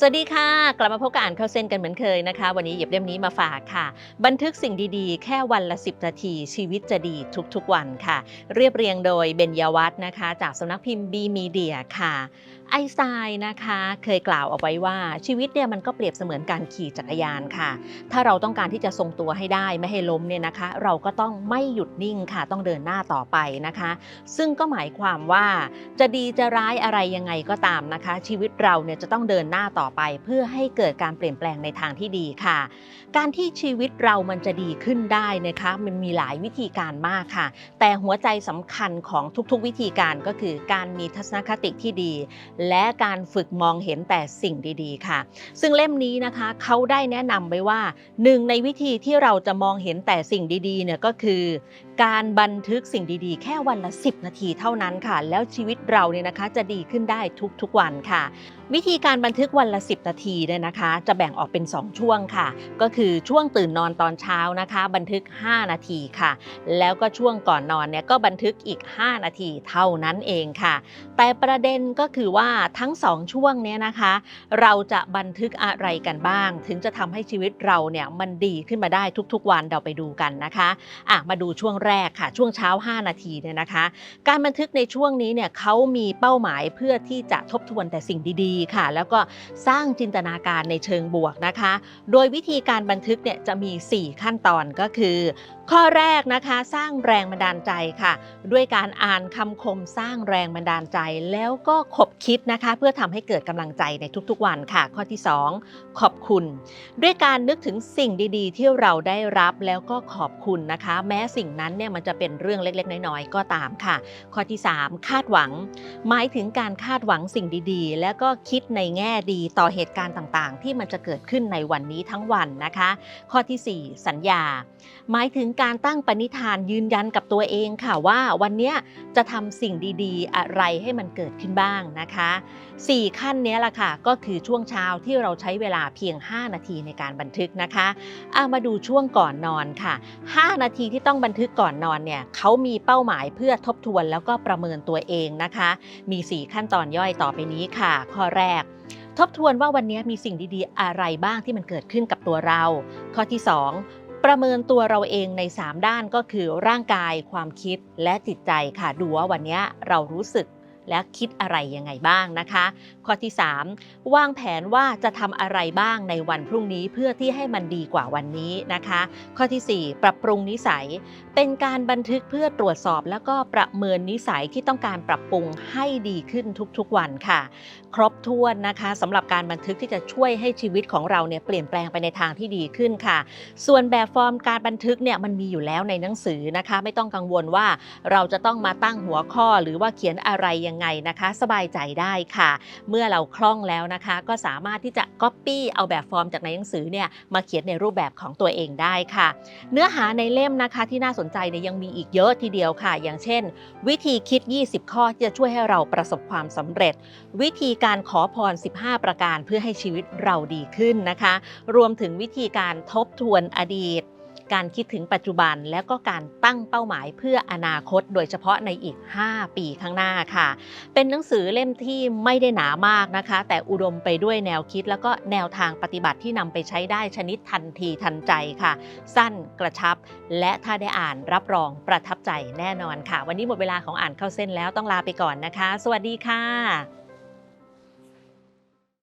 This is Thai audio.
สวัสดีค่ะ กลับมาพบกับอ่านเข้าเส้นกันเหมือนเคยนะคะ วันนี้หยิบเล่มนี้มาฝากค่ะ บันทึกสิ่งดีๆ แค่วันละ 10 นาที ชีวิตจะดีทุกๆวันค่ะ เรียบเรียงโดยเบญยวัฒน์นะคะ จากสำนักพิมพ์บีมีเดียค่ะ ไอสไตน์นะคะเคยกล่าวเอาไว้ว่าชีวิตเนี่ยมันก็เปรียบเสมือนการขี่จักรยานค่ะ ถ้าเราต้องการที่จะทรงตัวให้ได้ไม่ให้ล้มเนี่ยนะคะ เราก็ต้องไม่หยุดนิ่งค่ะต้องเดินหน้าต่อไปนะคะ ซึ่งก็หมายความว่าจะดีจะร้ายอะไรยังไงก็ตามนะคะ ชีวิตเราเนี่ยจะต้องเดินหน้าต่อไป เพื่อให้เกิดการเปลี่ยนแปลงในทางที่ดีค่ะ การที่ชีวิตเรามันจะดีขึ้นได้นะคะมันมีหลายวิธีการมากค่ะ แต่หัวใจสำคัญของทุกๆ วิธีการก็คือการมีทัศนคติที่ดีและการฝึกมองเห็นแต่สิ่งดีๆ ค่ะ ซึ่งเล่มนี้นะคะเขาได้แนะนำไว้ว่าหนึ่งในวิธีที่เราจะมองเห็นแต่สิ่งดีๆเนี่ยก็คือ การบันทึกสิ่งดีๆ แค่วันละ 10 นาทีเท่านั้นค่ะ แล้วชีวิตเราเนี่ยนะคะจะดีขึ้นได้ทุกๆวันค่ะวิธีการบันทึกวันละ 10 นาทีเนี่ยนะคะ จะแบ่งออกเป็น 2 ช่วงค่ะ ก็คือช่วงตื่นนอนตอนเช้านะคะ บันทึก 5 นาทีค่ะ แล้วก็ช่วงก่อนนอนเนี่ยก็บันทึกอีก 5 นาทีเท่านั้นเองค่ะ แต่ประเด็นก็คือว่าทั้ง 2 ช่วงเนี้ยนะคะ เราจะบันทึกอะไรกันบ้าง ถึงจะทำให้ชีวิตเราเนี่ยมันดีขึ้นมาได้ทุกๆวันเราไปดูกันนะคะอะมาดูช่วงแรกค่ะ ช่วงเช้า 5 นาทีเนี่ยนะคะ การบันทึกในช่วงนี้เนี่ยเขามีเป้าหมายเพื่อที่จะทบทวนแต่สิ่งดีีค่ะ แล้วก็สร้างจินตนาการในเชิงบวกนะคะ โดยวิธีการบันทึกเนี่ยจะมี 4 ขั้นตอนก็คือ ข้อแรกนะคะสร้างแรงบันดาลใจค่ะ ด้วยการอ่านคำคมสร้างแรงบันดาลใจ แล้วก็ขบคิดนะคะ เพื่อทำให้เกิดกำลังใจในทุกๆวันค่ะ ข้อที่ 2 ขอบคุณ ด้วยการนึกถึงสิ่งดีๆ ที่เราได้รับแล้วก็ขอบคุณนะคะ แม้สิ่งนั้นเนี่ยมันจะเป็นเรื่องเล็กๆ น้อยๆ ก็ตามค่ะ ข้อที่ 3 คาดหวัง หมายถึงการคาดหวังสิ่งดีๆ แล้วก็คิดในแง่ดีต่อเหตุการณ์ต่างๆ ที่มันจะเกิดขึ้นในวันนี้ทั้งวันนะคะ ข้อทีสี่4 สัญญา หมายถึงการตั้งปณิธานยืนยันกับตัวเองค่ะว่าวันนี้จะทำสิ่งดีๆ อะไรให้มันเกิดขึ้นบ้างนะคะ 4 ขั้นนี้แหละค่ะ ก็คือช่วงเช้าที่เราใช้เวลาเพียง 5 นาทีในการบันทึกนะคะเอามาดูช่วงก่อนนอนค่ะ 5 นาทีที่ต้องบันทึกก่อนนอนเนี่ยเขามีเป้าหมายเพื่อทบทวนแล้วก็ประเมินตัวเองนะคะ มี 4 ขั้นตอนย่อยต่อไปนี้ค่ะ ข้อแรกทบทวนว่าวันนี้มีสิ่งดีๆ อะไรบ้างที่มันเกิดขึ้นกับตัวเรา ข้อที่ 2 ประเมินตัวเราเองใน 3 ด้านก็คือร่างกายความคิดและจิตใจค่ะ ดูว่าวันนี้เรารู้สึก และคิดอะไรยังไงบ้างนะคะ ข้อที่ 3 วางแผนว่าจะทำอะไรบ้างในวันพรุ่งนี้เพื่อที่ให้มันดีกว่าวันนี้นะคะ ข้อทีสี่ 4 ปรับปรุงนิสัย เป็นการบันทึกเพื่อตรวจสอบ แล้วก็ประเมินนิสัยที่ต้องการปรับปรุงให้ดีขึ้นทุกๆวันค่ะ ครบถ้วนนะคะสำหรับการบันทึกที่จะช่วยให้ชีวิตของเราเนี่ยเปลี่ยนแปลงไปในทางที่ดีขึ้นค่ะ ส่วนแบบฟอร์มการบันทึกเนี่ยมันมีอยู่แล้วในหนังสือนะคะ ไม่ต้องกังวลว่าเราจะต้องมาตั้งหัวข้อหรือว่าเขียนอะไรยังไงนะคะ สบายใจได้ค่ะ เมื่อเราคล่องแล้วนะคะ ก็สามารถที่จะ Copy เอาแบบฟอร์มจากในหนังสือเนี่ยมาเขียนในรูปแบบของตัวเองได้ค่ะ เนื้อหาในเล่มนะคะที่น่าสนใจเนี่ยยังมีอีกเยอะทีเดียวค่ะ อย่างเช่น วิธีคิด 20 ข้อที่จะช่วยให้เราประสบความสำเร็จ วิธีการขอพร 15 ประการเพื่อให้ชีวิตเราดีขึ้นนะคะ รวมถึงวิธีการทบทวนอดีต การคิดถึงปัจจุบันและก็การตั้งเป้าหมายเพื่ออนาคต โดยเฉพาะในอีก 5 ปีข้างหน้าค่ะ เป็นหนังสือเล่มที่ไม่ได้หนามากนะคะ แต่อุดมไปด้วยแนวคิดแล้วก็แนวทางปฏิบัติที่นำไปใช้ได้ชนิดทันทีทันใจค่ะ สั้นกระชับ และถ้าได้อ่านรับรองประทับใจแน่นอนค่ะ วันนี้หมดเวลาของอ่านเข้าเส้นแล้วต้องลาไปก่อนนะคะ สวัสดีค่ะ